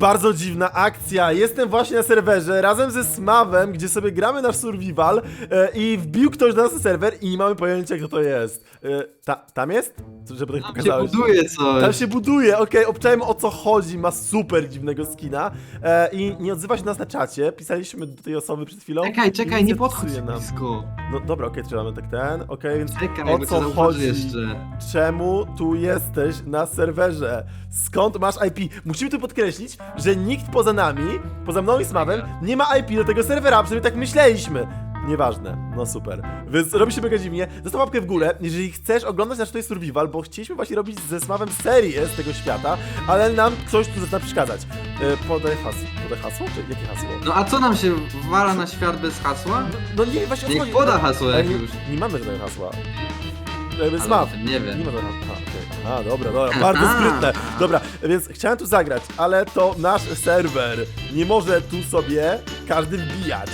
Bardzo dziwna akcja. Jestem właśnie na serwerze razem ze Smawem, gdzie sobie gramy nasz survival e, i wbił ktoś do nas na serwer i nie mamy pojęcia kto to jest. E, ta, tam jest? Co, Żeby tak Tam się pokazałeś. buduje coś. Tam się buduje, okej, obczajmy o co chodzi, ma super dziwnego skina e, i nie odzywa się nas na czacie, pisaliśmy do tej osoby przed chwilą. Czekaj, czekaj, nie podchodź nam. blisko. No dobra, okej, trzymamy tak ten, okej, więc Czekaj, o co cię chodzi? jeszcze. Czemu tu jesteś na serwerze? Skąd masz IP? Musimy tu podkreślić, że nikt poza nami, poza mną i Smawem, nie ma IP do tego serwera, przynajmniej tak myśleliśmy. Nieważne, no super. Więc robi się mega dziwnie. Zostaw łapkę w górę, jeżeli chcesz oglądać nasz tutaj survival, bo chcieliśmy właśnie robić ze Smawem serię z tego świata, ale nam ktoś tu zaczyna przeszkadzać. E, podaj hasło. Podaj hasło? Czy jakie hasło? No a co nam się wala na świat bez hasła? No nie, właśnie o co Niech chodzi? poda No, hasło jak już. nie mamy żadnego hasła. Ale o tym nie wiem. Nie ma żadnego Aha, okej. A, dobra, dobra, bardzo sprytne. Dobra, więc chciałem tu zagrać, ale to nasz serwer. Nie może tu sobie każdy wbijać.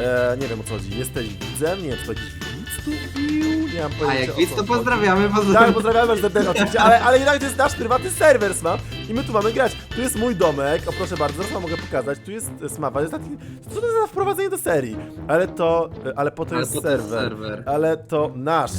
E, nie wiem o co chodzi. Jesteś widzem? Nie wiem, czy to jakiś widz tu wbił? Nie mam A pojęcia jak o widz, co to chodzi. pozdrawiamy, Tak, pozdrawiamy. pozdrawiamy was serdecznie, oczywiście, ale, ale jednak to jest nasz prywatny serwer, Smaf. I my tu mamy grać. Tu jest mój domek, o proszę bardzo, zaraz wam mogę pokazać. Tu jest e, Smawa, jest taki... Co to jest za wprowadzenie do serii? Ale to... e, Ale po to Ale jest to serwer. Ale to nasz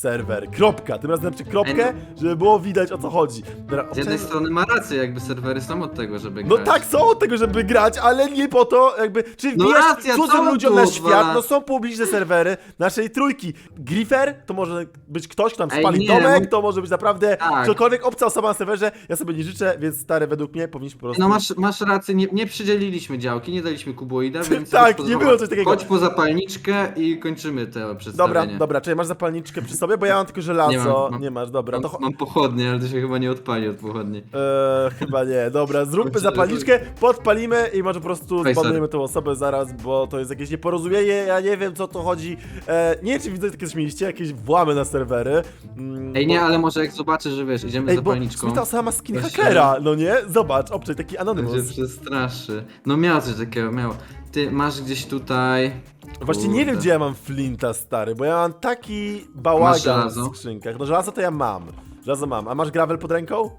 serwer. Kropka. Tym razem napiszę kropkę, Ej, żeby było widać o co chodzi. Dobra, Z jednej strony ma rację, jakby serwery są od tego, żeby no grać. tak, są od tego, żeby grać, ale nie po to, jakby, czy No wbijasz racja, cudzym ludziom na świat, no są publiczne serwery naszej trójki. Griffer to może być ktoś, kto nam Ej, spali nie, domek, no- to może być naprawdę Tak. ktokolwiek obca osoba na serwerze, ja sobie nie życzę, więc stary, według mnie powinniśmy po prostu... No masz, masz rację, nie, nie przydzieliliśmy działki, nie daliśmy kuboida, więc... Tak, już nie było coś takiego. Chodź po zapalniczkę i kończymy te przedstawienie. Dobra, dobra, czyli masz zapalniczkę przy sobie, bo ja mam tylko żelazo, nie, Nie mam, mam- masz, dobra, to... Mam, mam pochodnie, ale to się chyba nie odpali od pochodni. Eee, chyba nie, dobra, zróbmy zapalniczkę, podpalimy i może po prostu zbanujemy tę osobę zaraz, bo to jest jakieś nieporozumienie, ja nie wiem co to chodzi. Eee, nie wiem czy widzę takie śmieliście, jakieś włamy na serwery. Mm, Ej, nie, bo- ale może jak zobaczysz, że wiesz, idziemy Ej, zapalniczką, ta osoba ma skin Właśnie- hakera, no nie? Zobacz, obczaj, taki to anonymous. się przestraszy. No miał coś takiego, miał. Ty masz gdzieś tutaj... Właśnie nie wiem Kurde. gdzie ja mam flinta, stary, bo ja mam taki Masz bałagan żelazo? w skrzynkach. No żelazo to ja mam, żelazo mam. A masz gravel pod ręką?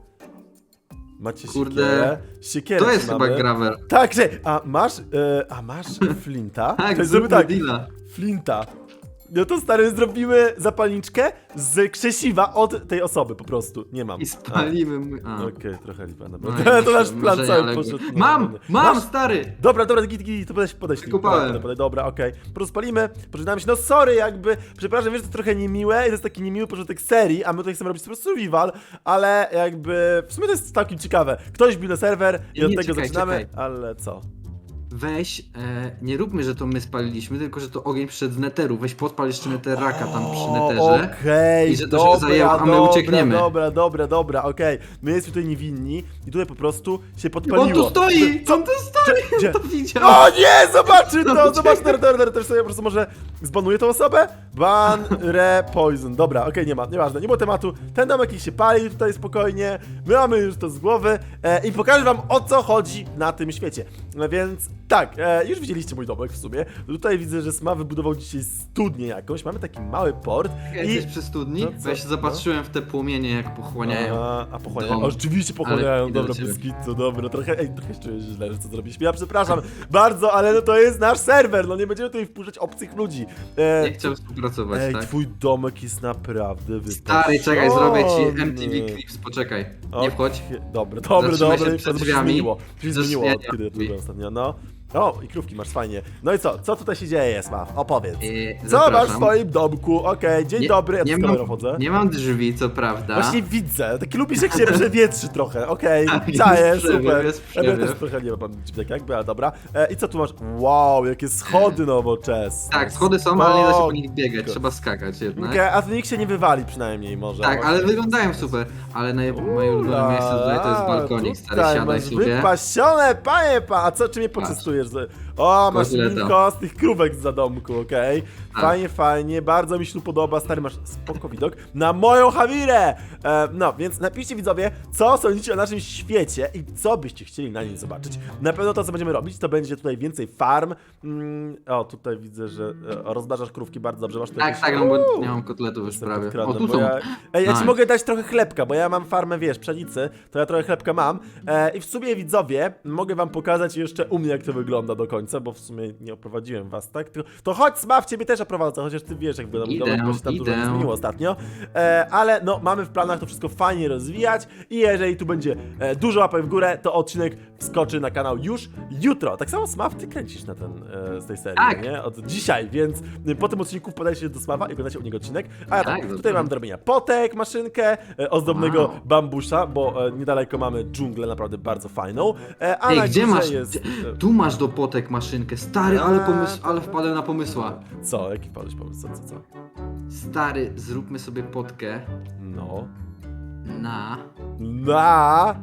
Macie Kurde. siekierę? Siekierę To jest mamy. chyba gravel. Tak, że, a masz, e, a masz flinta? Tak, zróbmy tak, deala. flinta. No to stary, zrobimy zapalniczkę z krzesiwa od tej osoby po prostu. Nie mam. I spalimy mój... A, A. Okej, trochę lipa, No dobra. i to nasz plan cały poszedł. no, Mam! no, no. Mam, Masz? stary! Dobra, dobra, git, git, to podeś, podeś Wykopałem. Dobra, dobra, okej. Po prostu spalimy, pożegnamy się. No sorry, jakby, przepraszam, wiesz, że to trochę niemiłe i to jest taki niemiły początek serii, a my tutaj chcemy robić po prostu survival, ale jakby, w sumie to jest całkiem ciekawe. Ktoś bił na serwer i Nie, od nie, tego czekaj, zaczynamy, czekaj. ale co? Weź, e, nie róbmy, że to my spaliliśmy, tylko że to ogień przyszedł z neteru. Weź podpal jeszcze neteraka tam przy neterze. Okej, I że to się dobra, zajęło, a my dobra, uciekniemy. Dobra, dobra, dobra, okej. My jesteśmy tutaj niewinni i tutaj po prostu się podpaliło. On tu stoi! Co? On tu stoi! Gdzie? Gdzie? To widział! O nie, zobaczy to, No, zobacz, ter, ter, ter, też sobie po prostu może zbanuję tą osobę? Ban, re, poison, dobra, okej, nie ma, nieważne, nie było tematu, ten domek ich się pali tutaj spokojnie, my mamy już to z głowy e, i pokażę wam o co chodzi na tym świecie, e, więc tak, e, już widzieliście mój domek w sumie, tutaj widzę, że Sma wybudował dzisiaj studnię jakąś, mamy taki mały port Jesteś przy studni? No co? Weź, zobaczyłem w te płomienie, jak pochłaniają. A, a pochłaniają. dom. O, rzeczywiście Ale pochłaniają, idę dobra, do ciebie. dobra, trochę, ej, trochę czuję się źle, że co zrobiliśmy. Ja przepraszam bardzo, ale no to jest nasz serwer, no nie będziemy tutaj wpuszczać obcych ludzi. E, Nie chciał współpracować, ej, tak? twój domek jest naprawdę wypatrzony. Stary, czekaj, zrobię ci MTV Clips, poczekaj. Nie wchodź. Dobra, dobra, Zatrzymaj dobra, się już przed to się drzwiami. zmieniło. Się Zaraz zmieniło ja od nie kiedy to drzwi. ostatnio, no. O, i krówki masz, fajnie. No i co, co tutaj się dzieje, Smaw? Opowiedz. Yy, Co masz w zapraszam. swoim domku? Okej, dzień Nie- dobry, ja tu nie z mam- chodzę. Nie mam drzwi, co prawda. Właśnie widzę, taki lubisz jak się przewietrzy trochę, okej, Tak, czaję, jest przewiew, super. jest Ja też przewiew. trochę nie mam dziwnego jakby, ale dobra. E, I co tu masz? Wow, jakie schody nowoczesne. Tak, schody są, ale nie da się po nich biegać, trzeba skakać jednak. Okej, a tu nikt się nie wywali przynajmniej może. Tak, ale wyglądają super. Ale naj, moje ulubione miejsce tutaj to jest balkonik, stary, Tutaj siadaj sobie. Wypasione, panie pa, a co, czy mnie poczęstujesz? Z- O, masz Kotleta. mięcho z tych krówek za domku, okej. Tak. Fajnie, fajnie, bardzo mi się tu podoba, stary, masz spoko widok na moją Hamirę! E, no, więc napiszcie widzowie, co sądzicie o naszym świecie i co byście chcieli na nim zobaczyć. Na pewno to, co będziemy robić, to będzie tutaj więcej farm. Mm, o, tutaj widzę, że e, rozbarzasz krówki bardzo dobrze, masz tu Tak, jakieś... tak, no bo Uuu. nie mam kotletów już Jestem prawie. podkradłem, O, tu bo są. Ja, ej, ja ci Nice. mogę dać trochę chlebka, bo ja mam farmę, wiesz, pszenicy, to ja trochę chlebka mam. E, I w sumie widzowie, mogę wam pokazać jeszcze u mnie, jak to wygląda do końca, bo w sumie nie oprowadziłem was, tak? To, to chodź, Smaw, ciebie też oprowadzę, chociaż ty wiesz, jak wygląda, Idę, wygląda, bo się tam dużo nie idę. zmieniło ostatnio. E, ale no, mamy w planach to wszystko fajnie rozwijać i jeżeli tu będzie e, dużo łapek w górę, to odcinek wskoczy na kanał już jutro. Tak samo Smaw, ty kręcisz na ten, e, z tej serii, Tak. nie? Od dzisiaj, więc y, po tym odcinku wpadajcie do Smawa i oglądacie u niego odcinek. A ja tak, Tak, tutaj mam do robienia potek, maszynkę, e, ozdobnego Wow. bambusza, bo e, niedaleko mamy dżunglę naprawdę bardzo fajną. E, a Ej, na gdzie masz? jest... E, Tu masz do potek maszynkę. Stary, ale pomysł, ale wpadłem na pomysła. Co? Jaki padłeś pomysł? Co, co, co? Stary, zróbmy sobie potkę No... na... Na...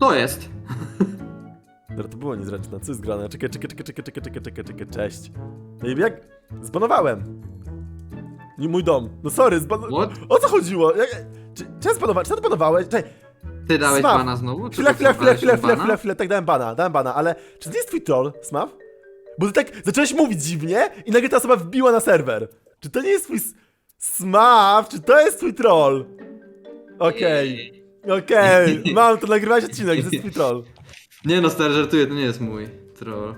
To jest! Dobra, to było niezręczne. Co jest grane? Czekaj, czekaj, czekaj, czekaj, czekaj, czekaj, czekaj, czekaj, cześć. No i jak? Zbanowałem. Nie mój dom. No sorry, zbanowałem. O co chodziło? Jak... Czy, czy ja zbanowałem? Czy ty banowałeś? Czekaj, Ty dałeś Smaw. bana znowu? Czy chwilę, to chwilę, co, chwilę, dałeś chwilę, mu chwilę, bana? chwilę, chwilę, tak dałem bana, dałem bana, ale czy to jest twój troll, Smaw? Bo ty tak zacząłeś mówić dziwnie i nagle ta osoba wbiła na serwer. Czy to nie jest twój Smaw? Czy to jest twój troll? Okej, okej, mam to, nagrywałeś odcinek, twój troll. Nie no, stary, żartuję, to nie jest mój troll.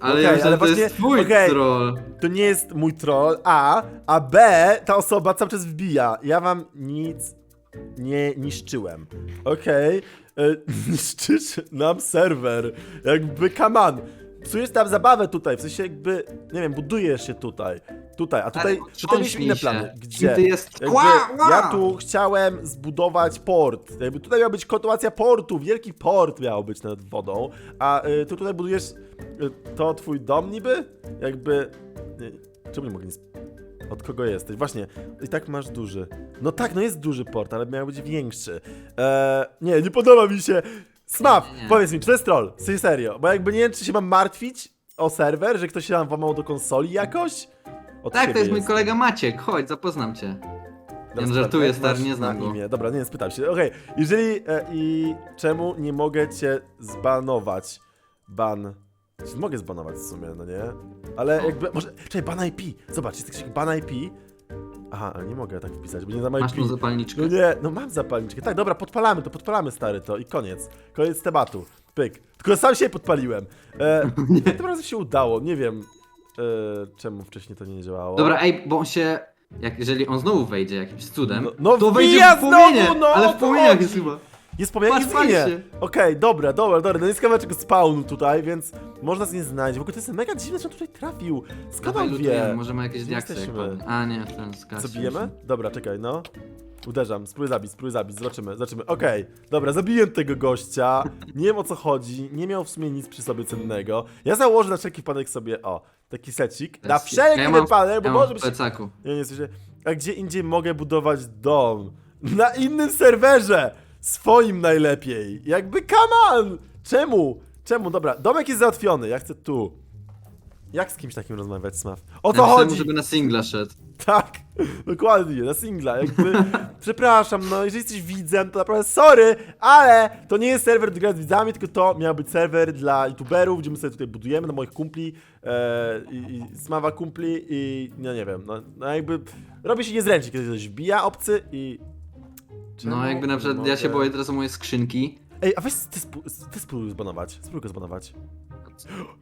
Ale Okej, ja myślałem, ale że to właśnie- jest twój okej. troll. To nie jest mój troll, A, a B, ta osoba cały czas wbija. Ja wam nic nie niszczyłem. Okej, okay. niszczysz nam serwer. Jakby, come on. Psujesz tam zabawę tutaj, w sensie jakby, nie wiem, budujesz się tutaj. Tutaj, a tutaj, tutaj mieliśmy inne plany. Gdzie? Ty jest? Jakby, ja tu chciałem zbudować port. Jakby tutaj miała być kontynuacja portu, wielki port miał być nad wodą, a y, ty tutaj budujesz y, to twój dom niby? Jakby. Y, czemu nie mogę nic. Od kogo jesteś? Właśnie, i tak masz duży. No tak, no jest duży port, ale miał być większy. Eee, nie, nie podoba mi się. Nie, nie. powiedz mi, czy to jest troll? Sensie serio, bo jakby nie wiem, czy się mam martwić o serwer, że ktoś się nam włamał do konsoli jakoś? Od Tak, to jest mój kolega Maciek, chodź, zapoznam cię. Teraz Nie, żartuję, jak stary, masz nie znam na go. Imię. Dobra, nie, spytam się. Okej, jeżeli e, i czemu nie mogę cię zbanować? Ban. Czy mogę zbanować w sumie, no nie? Ale jakby, może, czekaj, ban IP. Zobacz, jest jakiś ban IP. Aha, ale nie mogę tak wpisać, bo nie znam Masz IP. tą zapalniczkę. No nie, no mam zapalniczkę. Tak, dobra, podpalamy to, podpalamy stary to i koniec. Koniec tematu. Pyk. Tylko sam się podpaliłem. E, tym razem się udało, nie wiem e, czemu wcześniej to nie działało. Dobra, ej, bo on się... Jak, jeżeli on znowu wejdzie jakimś cudem, No- no to wejdzie w płomienie, znowu, no, o ale to w płomieniach chodzi. jest chyba. Jest Patrz, pali zginie. Okej, dobra, dobra, dobra. No jest kawałeczek spawnu tutaj, więc można z nie znaleźć. W ogóle to jest mega dziwne, że on tutaj trafił. Skąd Dawaj, on lutujemy, wie? może ma jakieś Gdzie diaksy jak jesteśmy? padnie. A nie, ten skacz. Co bijemy? Dobra, czekaj, no. Uderzam, spróbuj zabić, spróbuj zabić, zobaczymy, zobaczymy. Okej, dobra, zabiję tego gościa. Nie wiem o co chodzi, nie miał w sumie nic przy sobie cennego. Ja założę na wszelki wypadek sobie, o, taki secik. Na wszelki ja mam, wypadek, bo ja mam może w być... plecaku. Ja nie słyszę. A gdzie indziej mogę budować dom? Na innym serwerze! Swoim najlepiej! Jakby come on! Czemu? Czemu? Dobra, domek jest załatwiony, ja chcę tu. Jak z kimś takim rozmawiać, Smaf? O co Napisałem mu, chodzi? żeby na singla szedł. Tak, dokładnie, na singla, jakby, przepraszam, no, jeżeli jesteś widzem, to naprawdę sorry, ale to nie jest serwer do gry z widzami, tylko to miał być serwer dla youtuberów, gdzie my sobie tutaj budujemy, na moich kumpli, e, i, i smawa kumpli i, no nie wiem, no, no jakby, robi się niezręcznie, kiedy ktoś wbija obcy i... No jakby na przykład ja się boję teraz o moje skrzynki. Ej, a weź ty, spró- ty spróbuj zbanować, spróbuj go zbanować.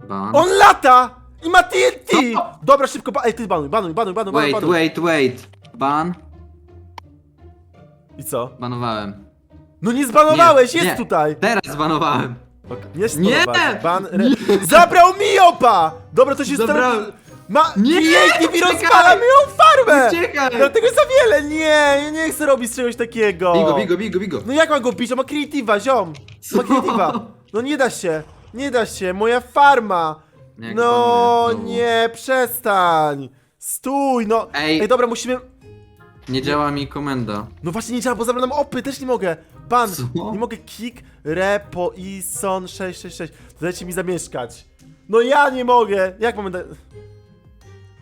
Ban. On lata! I ma TNT! Dobra, szybko, ba- ej, ty banuj, banuj, banuj, banuj, banuj, Wait, banuj. wait, wait. Ban? I co? Banowałem. No nie zbanowałeś, Nie, jest nie. tutaj! Teraz banowałem. Ok, Nie, Nie! Ban re... Zabrał mi opa! Dobra, to się Zabrał- stara... Ma... Nie, czekaj! rozpala moją farmę! Uciekaj! Dlatego za wiele, nie, ja nie chcę robić czegoś takiego. Bigo, bigo, bigo, bigo. No jak mam go bić? On ma creative'a, ziom! Ma creative'a. No nie da się, nie da się, moja farma! No banuje znowu. nie, przestań! Stój, no! Ej. Ej, dobra, musimy... Nie działa mi komenda. No właśnie nie działa, bo zabrał nam opy, też nie mogę. Ban, Co? nie mogę kick, repo, ison 666. To dajcie mi zamieszkać. No ja nie mogę. Jak mamy da...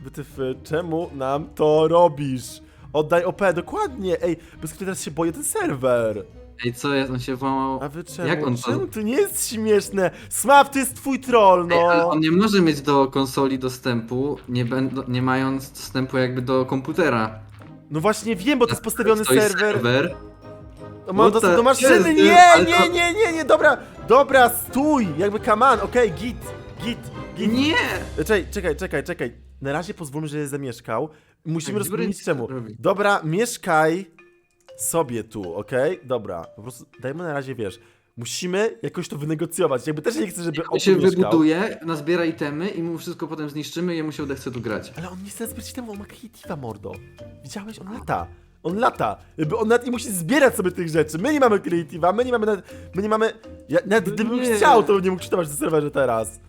Wytyf, czemu nam to robisz? Oddaj OP, dokładnie. Ej, bez której teraz się boję ten serwer. Ej, co jest? On się włamał. A wy czemu? Jak on to- Czemu to nie jest śmieszne? Smap, to jest twój troll, Ej, ale no. on nie może mieć do konsoli dostępu, nie, będ- nie mając dostępu jakby do komputera. No właśnie wiem, bo to jest postawiony To jest serwer. serwer. On Ma No dostęp do maszyny, jest, nie, ale nie, to- nie, nie, nie, dobra, dobra, stój, jakby on, okej, git, git, git. Nie! Czekaj, czekaj, czekaj, czekaj, na razie pozwólmy, że zamieszkał, musimy Tak, rozkminić czemu. nie robi. Dobra, mieszkaj sobie tu, okej, dobra, po prostu dajmy na razie, wiesz, musimy jakoś to wynegocjować, jakby też nie chcę, żeby On on się tu mieszkał. wybuduje, nazbiera itemy i mu wszystko potem zniszczymy i jemu się odechce tu grać. Ale on nie chce zbyć temu, on ma creative'a, mordo. Widziałeś? On lata. On lata. Jakby on nawet nie musi zbierać sobie tych rzeczy. My nie mamy creative'a, my nie mamy nawet... My nie mamy... Ja, nawet No gdybym nie. chciał, to bym nie mógł czytować na serwerze teraz.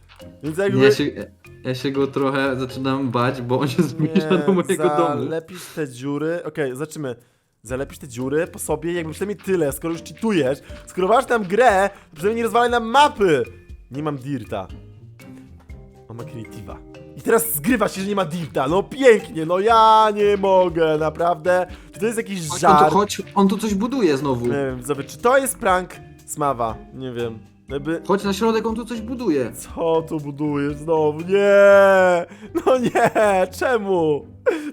Więc jakby... Ja się, ja się go trochę zaczynam bać, bo on się zbliża do mojego domu. zalepisz te dziury... Okej, zobaczymy. Zalepisz te dziury po sobie, jakby przynajmniej tyle, skoro już cheatujesz. Skoro masz tam grę, to przynajmniej nie rozwalaj nam mapy. Nie mam dirta. On ma creative'a. I teraz zgrywa się, że nie ma dirta. No pięknie, no ja nie mogę, naprawdę. Czy to jest jakiś Chodź, on, żart? chodź, on tu coś buduje znowu. Nie wiem, widzowie, czy to jest prank Smawa? Nie wiem. Jakby... Chodź na środek, on tu coś buduje. Co tu budujesz znowu? Nie! No nie! Czemu?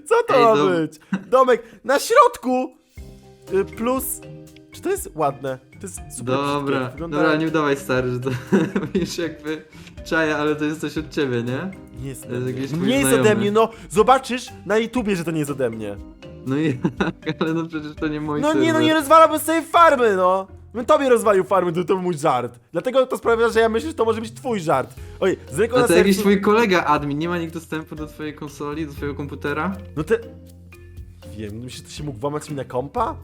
Co to Ej, ma dom- być? Domek na środku! Y, Plus... Czy to jest ładne? To jest super Dobra, brzydkie. Wygląda... dobra, nie udawaj stary, że to wiesz jakby czaja, ale to jest coś od ciebie, nie? Nie jest, To jest jakiś twój nie jest znajomy. ode mnie, no zobaczysz na YouTubie, że to nie jest ode mnie. No i ale no przecież to nie mój No nie, no serwer. nie rozwalałbym sobie farmy, no! Bym tobie rozwalił farmy, to, to był mój żart. Dlatego to sprawia, że ja myślę, że to może być twój żart. Oj, z ręką A na to jakiś sercu... twój kolega admin, nie ma nikt dostępu do twojej konsoli, do twojego komputera? No te... Wiem, myślisz, że to się mógł włamać mi na kompa?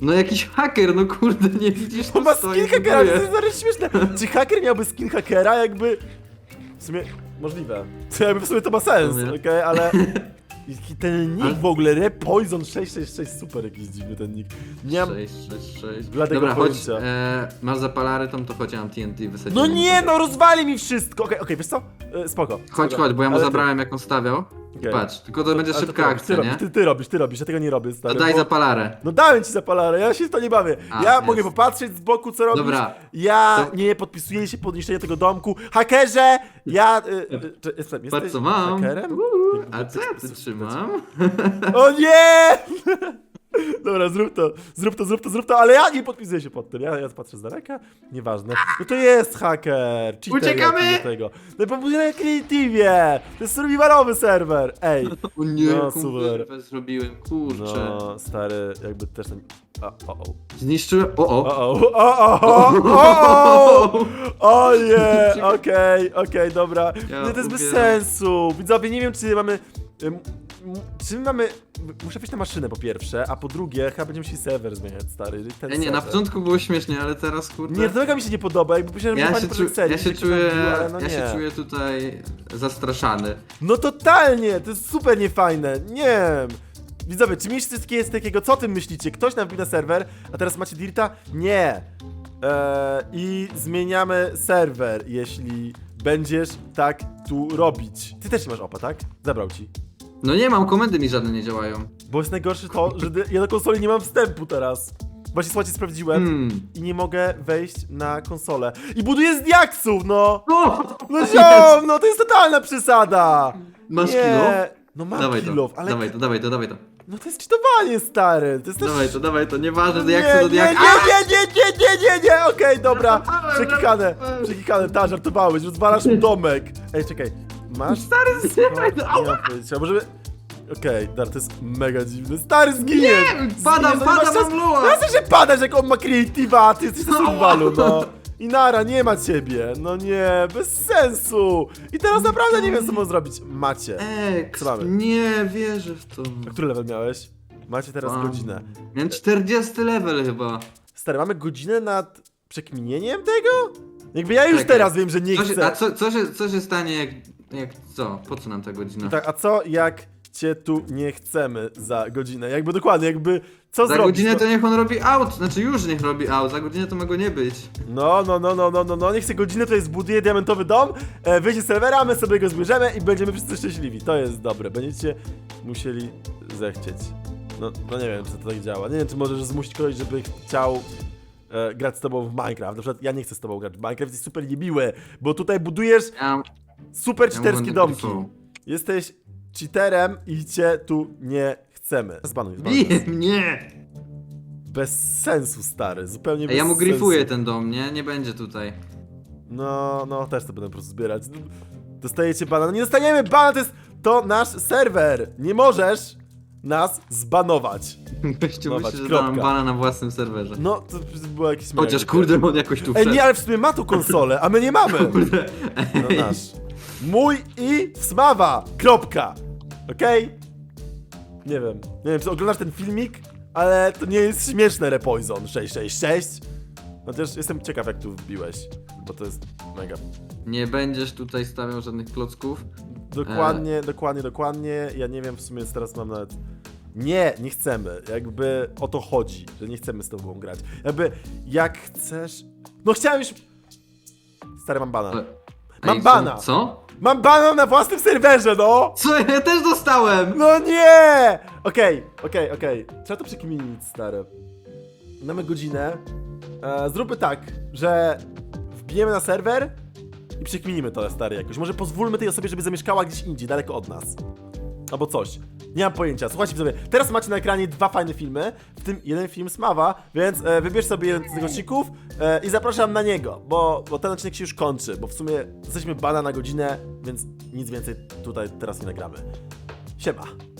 No jakiś haker, no kurde, nie widzisz On tu ma stoi, skin hakera, to jest zaraz śmieszne. Czy haker miałby skin hakera, jakby... W sumie... Możliwe. To jakby w sumie to ma sens, okej, ale... I ten nick w ogóle, Repoison 666, super jakiś dziwny ten nick. Nie mam... 6, 6, 6. Bladego Dobra, chodź, pojęcia. e, masz zapalary, tam to chodź, ja mam TNT wysadzić. No nie, no rozwali mi wszystko! Okej, okej, wiesz co? E, spoko. Chodź, spoko. chodź, bo ja mu Ale ty- zabrałem jak on stawiał. Okej. Patrz, tylko to będzie Ale szybka robisz, akcja, ty nie? Robisz, ty, ty robisz, ty robisz, ja tego nie robię, stary. daj bo- zapalarę. No dałem ci zapalarę, ja się w to nie bawię. A, ja jest. mogę popatrzeć z boku, co robisz. Dobra. Ja To- nie podpisuję się pod niszczenie tego domku. Hakerze! Ja... Y, y, czy, jestem, Patrz jesteś co mam. hakerem? Uuu, A to- co ja tu trzymam? O nie! Dobra, zrób to, zrób to, zrób to, zrób to, ale ja nie podpisuję się pod tym. Ja, ja patrzę z daleka, nieważne. No to jest haker! cheater Uciekamy! jakiś do tego. No i Creative! To jest survivalowy serwer! Ej! O nie, No, super. wyrwę zrobiłem, kurczę. No, stary, jakby też tam... O, o, o. Zniszczyłem, o o. O, o, o, o, o, o, o nie, okej, okej, dobra. Ja Nie, to jest bez sensu. Widzowie, nie wiem, czy mamy... Czy my mamy... Muszę wejść na maszynę po pierwsze, a po drugie, chyba będziemy musieli serwer zmieniać, stary. Ten Nie, nie, na początku było śmiesznie, ale teraz kurde. Nie, to mega mi się nie podoba, jakby myślałem, że ja się, czu, ja się czuję, no ja nie. się czuję tutaj zastraszany. No totalnie, to jest super niefajne, nie wiem. Widzowie, czy mieliście coś takiego- takiego, co o tym myślicie? Ktoś nam wbił na serwer, a teraz macie dirta? Nie. Eee, I zmieniamy serwer, jeśli będziesz tak tu robić. Ty też nie masz opa, tak? Zabrał ci. No nie mam, komendy mi żadne nie działają. Bo jest najgorsze to, że ja na konsoli nie mam wstępu teraz. Właśnie słuchajcie, sprawdziłem Hmm. i nie mogę wejść na konsolę. I buduję z diaksów, no! O! No ziom, no to jest totalna przesada! Masz nie. kilo? No mam Dawaj to, ale dawaj to, dawaj to, dawaj to. No to jest cheatowanie, stary. To jest też... Dawaj to, dawaj to, nieważne, No to jak nie, to do nie, nie, jak... nie, nie, nie, nie, nie, nie, okej, dobra. Przekikane, przekikane, ta, żartowałeś, rozwalasz mi domek. Ej, czekaj, masz... Stary, no, mam pojęcia, możemy... Okej, dar, to jest mega dziwne. Stary, zginiesz! Nie, padam, Zginiesz, no padam, mam luła. No co się padasz, jak on ma creative'a, a ty jesteś na survivalu, no. I nara, nie ma ciebie. No nie, bez sensu. I teraz naprawdę nie wiem, co mam zrobić. Macie. Eks, Co mamy? nie wierzę w to. A który level miałeś? Macie teraz Mam. godzinę. Miałem 40 level chyba. Stary, mamy godzinę nad przekminieniem tego? Jakby ja już Czekaj. teraz wiem, że nie Co się, chcę. a co, co, się, co się stanie jak, jak co? Po co nam ta godzina? Tak, a co jak cię tu nie chcemy za godzinę. Jakby dokładnie, jakby co Za zrobić? godzinę to niech on robi out, znaczy już niech robi out, za godzinę to mogło nie być. No, no, no, no, no, no, no, niech sobie godzinę tutaj zbuduje diamentowy dom, e, wyjdzie z serwera, my sobie go zbierzemy i będziemy wszyscy szczęśliwi. To jest dobre, będziecie musieli zechcieć. No, no nie wiem, czy to tak działa. Nie wiem, czy możesz zmusić kogoś, żeby chciał e, grać z tobą w Minecraft. Na przykład ja nie chcę z tobą grać w Minecraft, jest super niemiły, bo tutaj budujesz Ja, super cheaterskie domki. Jesteś cheaterem i cię tu nie chcemy. Zbanuj, zbanuj. Bije mnie! Bez sensu, stary, zupełnie bez Ej, ja mu sensu. grifuję ten dom, nie? Nie będzie tutaj. No, no, też to będę po prostu zbierać. Dostajecie bana. No nie dostaniemy bana, to jest to nasz serwer. Nie możesz nas zbanować. Gościu Zobacz, myśli, że kropka. bana na własnym serwerze. No, to było jakieś Chociaż mega. kurde, on jakoś tu Ej, wszedł. nie, ale w sumie ma tu konsolę, a my nie mamy. Kurde. No nasz. Mój i smawa. Kropka. Okej? Nie wiem. Nie wiem, czy oglądasz ten filmik, ale to nie jest śmieszne Repoison 666. Chociaż jestem ciekaw, jak tu wbiłeś, bo to jest mega Nie będziesz tutaj stawiał żadnych klocków. Dokładnie, E. dokładnie, dokładnie. Ja nie wiem, w sumie teraz mam nawet. Nie, nie chcemy. Jakby o to chodzi, że nie chcemy z tobą grać. Jakby jak chcesz. No chciałem już. Stary, mam bana. Ale- Mam Ej, bana. Co? Mam bana na własnym serwerze, no! Co? Ja też dostałem! No nie! Okej, okej, okej. Trzeba to przekminić, stary. Mamy godzinę. E, zróbmy tak, że wbijemy na serwer i przekminimy to, stary, jakoś. Może pozwólmy tej osobie, żeby zamieszkała gdzieś indziej, daleko od nas. Albo coś. Nie mam pojęcia. Słuchajcie sobie, teraz macie na ekranie dwa fajne filmy, w tym jeden film Smawa, więc e, wybierz sobie jeden z tych odcinków e, i zapraszam na niego, bo, bo ten odcinek się już kończy, bo w sumie jesteśmy bana na godzinę, więc nic więcej tutaj teraz nie nagramy. Siema.